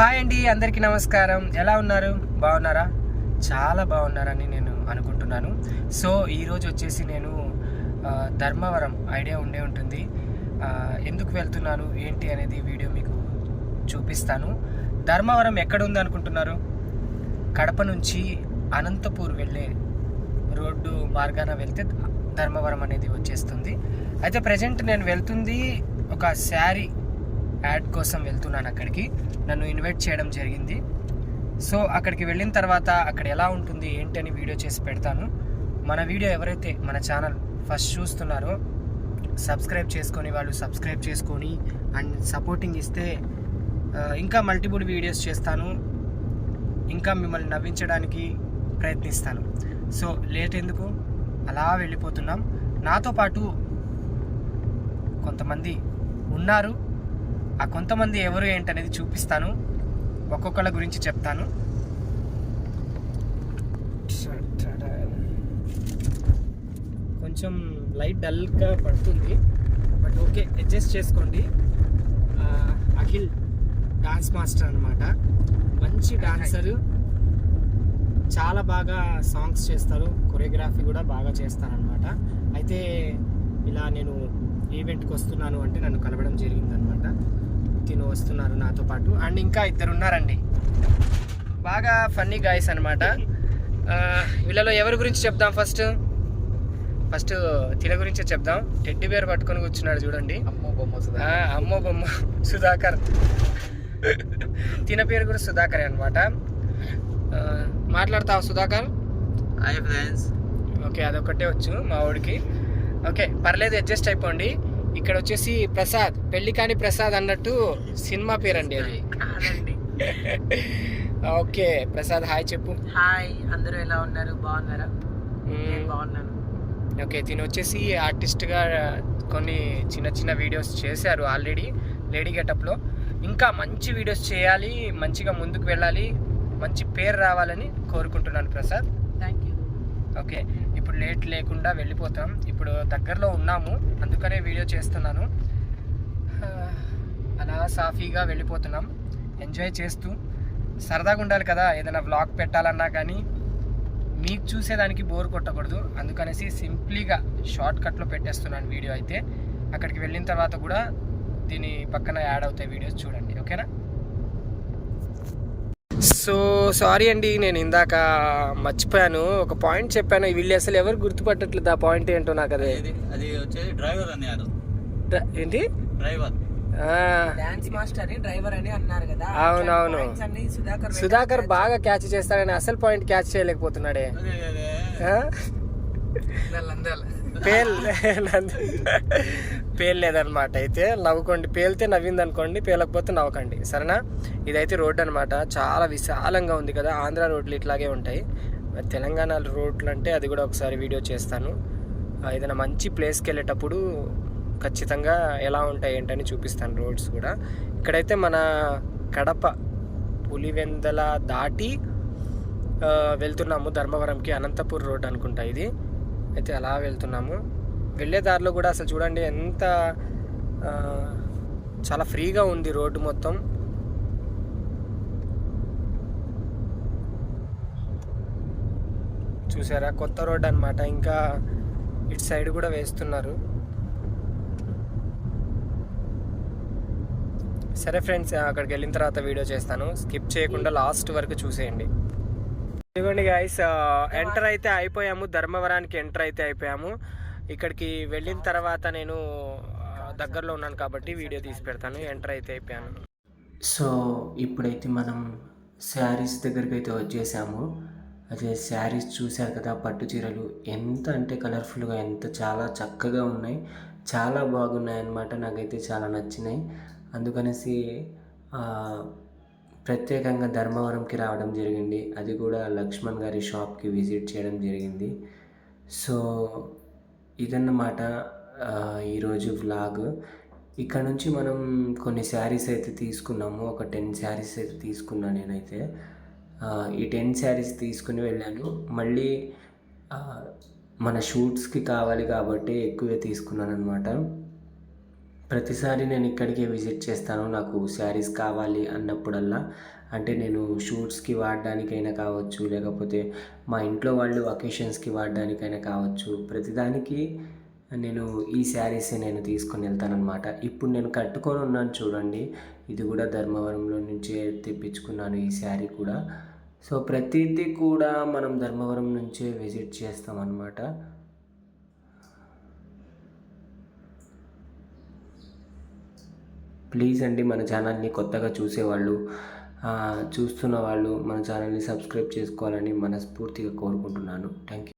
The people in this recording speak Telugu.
హాయ్ అండి అందరికీ నమస్కారం. ఎలా ఉన్నారు? బాగున్నారా? చాలా బాగున్నారని నేను అనుకుంటున్నాను. సో ఈరోజు వచ్చేసి నేను ధర్మవరం ఐడియా ఉండే ఉంటుంది. ఎందుకు వెళ్తున్నాను? ఏంటి అనేది వీడియో మీకు చూపిస్తాను. ధర్మవరం ఎక్కడ ఉంది అనుకుంటున్నారు? కడప నుంచి అనంతపూర్ వెళ్ళే రోడ్డు మార్గాన వెళ్తే ధర్మవరం అనేది వచ్చేస్తుంది. అయితే ప్రజెంట్ నేను వెళ్తుంది ఒక శారీ యాడ్ కోసం వెళ్తున్నాను అక్కడికి. నన్ను ఇన్వైట్ చేయడం జరిగింది. సో అక్కడికి వెళ్ళిన తర్వాత అక్కడ ఎలా ఉంటుంది ఏంటి అని వీడియో చేసి పెడతాను. మన వీడియో ఎవరైతే మన ఛానల్ ఫస్ట్ చూస్తున్నారో సబ్స్క్రైబ్ చేసుకొని వాళ్ళు సబ్స్క్రైబ్ చేసుకొని అండ్ సపోర్టింగ్ ఇస్తే ఇంకా మల్టిపుల్ వీడియోస్ చేస్తాను. ఇంకా మిమ్మల్ని నవ్వించడానికి ప్రయత్నిస్తాను. సో లేట్ ఎందుకు? అలా వెళ్ళిపోతున్నాం. నాతో పాటు కొంతమంది ఉన్నారు. ఆ కొంతమంది ఎవరు ఏంటనేది చూపిస్తాను. ఒక్కొక్కళ్ళ గురించి చెప్తాను. కొంచెం లైట్ డల్గా పడుతుంది. బట్ ఓకే అడ్జస్ట్ చేసుకోండి. అఖిల్ డాన్స్ మాస్టర్ అనమాట మంచి డాన్సరు. చాలా బాగా సాంగ్స్ చేస్తారు. కొరియోగ్రఫీ కూడా బాగా చేస్తారనమాట అయితే ఇలా నేను ఈవెంట్కి వస్తున్నాను అంటే నన్ను కలవడం జరిగిందనమాట తిను వస్తున్నారు నాతో పాటు. అండ్ ఇంకా ఇద్దరు ఉన్నారండి. బాగా ఫన్నీ గాయస్ అనమాట వీళ్ళలో ఎవరి గురించి చెప్దాం ఫస్ట్ ఫస్ట్ తిన గురించే చెప్దాం. టెడ్డి బేర్ పట్టుకొని కూర్చున్నాడు చూడండి. అమ్మో బొమ్మ సుధా అమ్మో బొమ్మ సుధాకర్. తిన పేరు కూడా సుధాకర్ అనమాట మాట్లాడతావు సుధాకర్? హాయ్ ఫ్రెండ్స్ ఓకే అదొకటే వచ్చు మా వాడికి ఓకే పర్లేదు అడ్జస్ట్ అయిపోండి. ఇక్కడ వచ్చేసి ప్రసాద్ పెళ్ళి కాని ప్రసాద్ అన్నట్టు సినిమా పేరండి అది. ఓకే ప్రసాద్ హాయ్ చెప్పు. హాయ్ అందరూ ఎలా ఉన్నారు? బాగున్నారా? నేను. బాగున్నాను. ఓకే తిను వచ్చేసి ఆర్టిస్ట్గా కొన్ని చిన్న చిన్న వీడియోస్ చేశారు ఆల్రెడీ లేడీ గెటప్లో. ఇంకా మంచి వీడియోస్ చేయాలి మంచిగా ముందుకు వెళ్ళాలి మంచి పేరు రావాలని కోరుకుంటున్నాను Prasad. Thank you okay late లేకుండా వెళ్ళిపోతాం. ఇప్పుడు దగ్గరలో ఉన్నాము. అందుకనే వీడియో చేస్తున్నాను. అలా సాఫీగా వెళ్ళిపోతున్నాం. ఎంజాయ్ చేస్తూ సరదాగా ఉండాలి కదా. ఏదైనా వ్లాగ్ పెట్టాలన్నా కానీ మీకు చూసేదానికి బోర్ కొట్టకూడదు. అందుకనేసి సింప్లీగా షార్ట్ కట్లో పెట్టేస్తున్నాను వీడియో అయితే. అక్కడికి వెళ్ళిన తర్వాత కూడా దీని పక్కన యాడ్ అవుతాయి వీడియోస్ చూడండి. ఓకేనా? సో సారీ అండి నేను ఇందాక మర్చిపోయాను. ఒక పాయింట్ చెప్పాను. వీళ్ళు అసలు ఎవరు గుర్తుపట్టట్లేదు ఆ పాయింట్ ఏంటో నాకు అదే. అది అది వచ్చేసి డ్రైవర్ అన్నారు డ్ర- ఏంటి? డ్రైవర్. ఆ, డాన్స్ మాస్టర్ అని డ్రైవర్ అని అన్నారు కదా. అవును, అవును. Points అన్ని సుధాకర్ బాగా క్యాచ్ చేస్తాడని అసలు పాయింట్ క్యాచ్ చేయలేకపోతున్నాడే. అదే పేలలేదనమాట అయితే నవ్వుకోండి పేలితే నవ్వింది అనుకోండి పేలకపోతే నవ్వకండి. సరేనా? ఇదైతే రోడ్డు అనమాట చాలా విశాలంగా ఉంది కదా. ఆంధ్ర రోడ్లు ఇట్లాగే ఉంటాయి. తెలంగాణ రోడ్లు అంటే అది కూడా ఒకసారి వీడియో చేస్తాను. ఏదైనా మంచి ప్లేస్కి వెళ్ళేటప్పుడు ఖచ్చితంగా ఎలా ఉంటాయి ఏంటని చూపిస్తాను రోడ్స్ కూడా. ఇక్కడైతే మన కడప పులివెందల దాటి వెళ్తున్నాము ధర్మవరంకి అనంతపూర్ రోడ్ అనుకుంటా ఇది. అయితే అలా వెళ్తున్నాము. వెళ్ళే దారిలో కూడా అసలు చూడండి ఎంత చాలా ఫ్రీగా ఉంది రోడ్డు మొత్తం. చూసారా? కొత్త రోడ్ అన్నమాట. ఇంకా ఇటు సైడ్ కూడా వేస్తున్నారు. సరే ఫ్రెండ్స్ అక్కడికి వెళ్ళిన తర్వాత వీడియో చేస్తాను. స్కిప్ చేయకుండా లాస్ట్ వరకు చూసేయండి. ఇదిగోండి గాయస్ ఎంటర్ అయితే అయిపోయాము. ధర్మవరానికి ఎంటర్ అయితే అయిపోయాము. ఇక్కడికి వెళ్ళిన తర్వాత నేను దగ్గరలో ఉన్నాను కాబట్టి వీడియో తీసి పెడతాను. ఎంటర్ అయితే అయిపోయాను. సో ఇప్పుడైతే మనం శారీస్ దగ్గరికి అయితే వచ్చేసాము. అదే శారీస్ చూశారు కదా పట్టు చీరలు. ఎంత అంటే కలర్ఫుల్గా ఎంత చాలా చక్కగా ఉన్నాయి. చాలా బాగున్నాయి అన్నమాట నాకైతే చాలా నచ్చినాయి. అందుకనేసి ప్రత్యేకంగా ధర్మవరంకి రావడం జరిగింది. అది కూడా లక్ష్మణ్ గారి షాప్కి విజిట్ చేయడం జరిగింది. సో ఇదన్నమాట ఈరోజు వ్లాగ్. ఇక్కడ నుంచి మనం కొన్ని శారీస్ అయితే తీసుకున్నాము. ఒక టెన్ శారీస్ అయితే తీసుకున్నాను నేనైతే. ఈ టెన్ శారీస్ తీసుకుని వెళ్ళాను. మళ్ళీ మన షూట్స్కి కావాలి కాబట్టి ఎక్కువే తీసుకున్నాను అనమాట ప్రతిసారి నేను ఇక్కడికే విజిట్ చేస్తాను. నాకు శారీస్ కావాలి అన్నప్పుడల్లా అంటే నేను షూట్స్కి వాడడానికైనా కావచ్చు లేకపోతే మా ఇంట్లో వాళ్ళు అకేషన్స్కి వాడడానికైనా కావచ్చు ప్రతిదానికి నేను ఈ శారీసే నేను తీసుకొని వెళ్తానన్నమాట. ఇప్పుడు నేను కట్టుకొని ఉన్నాను చూడండి ఇది కూడా ధర్మవరంలో నుంచే తెప్పించుకున్నాను ఈ శారీ కూడా. సో ప్రతిదీ కూడా మనం ధర్మవరం నుంచే విజిట్ చేస్తామన్నమాట. ప్లీజ్ అండి మన ఛానల్ని కొత్తగా చూసేవాళ్ళు చూస్తున్న వాళ్ళు మన ఛానల్ని సబ్స్క్రైబ్ చేసుకోవాలని మనస్ఫూర్తిగా కోరుకుంటున్నాను. Thank you